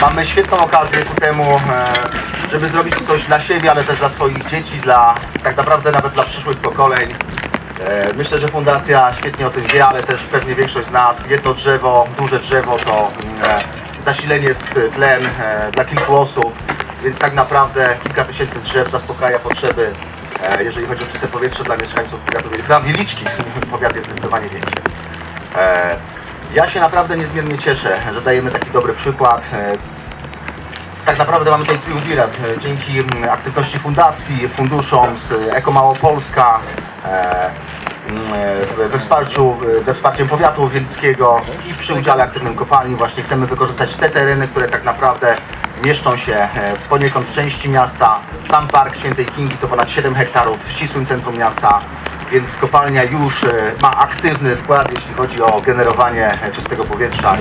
Mamy świetną okazję ku temu, e, żeby zrobić coś dla siebie, ale też dla swoich dzieci, dla tak naprawdę nawet dla przyszłych pokoleń. E, Myślę, że fundacja świetnie o tym wie, ale też pewnie większość z nas. Jedno drzewo, duże drzewo to mm, e, zasilenie w tlen dla kilku osób, więc tak naprawdę kilka tysięcy drzew zaspokaja potrzeby, jeżeli chodzi o czyste powietrze dla mieszkańców powiatu, dla Wieliczki. Powiat jest zdecydowanie większy. Ja się naprawdę niezmiernie cieszę, że dajemy taki dobry przykład. E, tak naprawdę mamy tutaj triumvirat e, dzięki aktywności fundacji, funduszom z Eko Małopolska, e, we wsparciu, ze wsparciem powiatu wielkiego i przy udziale aktywnym kopalni właśnie chcemy wykorzystać te tereny, które tak naprawdę mieszczą się poniekąd w części miasta. Sam park Świętej Kingi to ponad 7 hektarów w ścisłym centrum miasta, więc kopalnia już e, ma aktywny wkład, jeśli chodzi o generowanie e, czystego powietrza.